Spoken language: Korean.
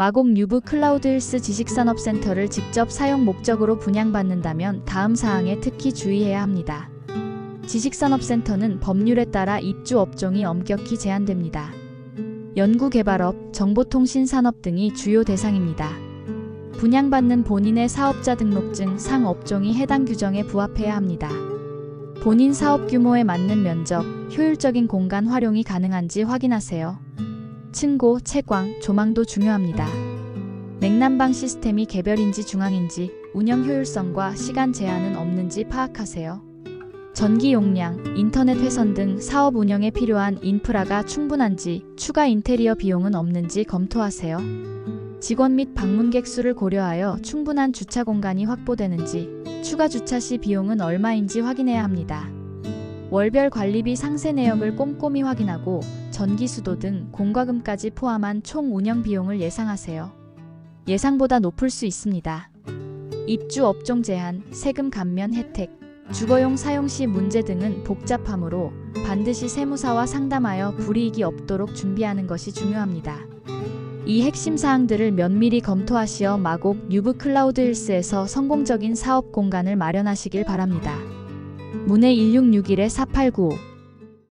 마곡 뉴브 클라우드힐스 지식산업센터를 직접 사용 목적으로 분양받는다면 다음 사항에 특히 주의해야 합니다. 지식산업센터는 법률에 따라 입주 업종이 엄격히 제한됩니다. 연구개발업, 정보통신 산업 등이 주요 대상입니다. 분양받는 본인의 사업자 등록증 상 업종이 해당 규정에 부합해야 합니다. 본인 사업 규모에 맞는 면적, 효율적인 공간 활용이 가능한지 확인하세요. 층고, 채광, 조망도 중요합니다. 냉난방 시스템이 개별인지 중앙인지, 운영 효율성과 시간 제한은 없는지 파악하세요. 전기 용량, 인터넷 회선 등 사업 운영에 필요한 인프라가 충분한지, 추가 인테리어 비용은 없는지 검토하세요. 직원 및 방문객 수를 고려하여 충분한 주차 공간이 확보되는지, 추가 주차 시 비용은 얼마인지 확인해야 합니다. 월별 관리비 상세 내역을 꼼꼼히 확인하고 전기 수도 등 공과금까지 포함한 총 운영 비용을 예상하세요. 예상보다 높을 수 있습니다. 입주 업종 제한, 세금 감면 혜택, 주거용 사용 시 문제 등은 복잡하므로 반드시 세무사와 상담하여 불이익이 없도록 준비하는 것이 중요합니다. 이 핵심 사항들을 면밀히 검토하시어 마곡 뉴브 클라우드 힐스에서 성공적인 사업 공간을 마련하시길 바랍니다. 문의 1661-4895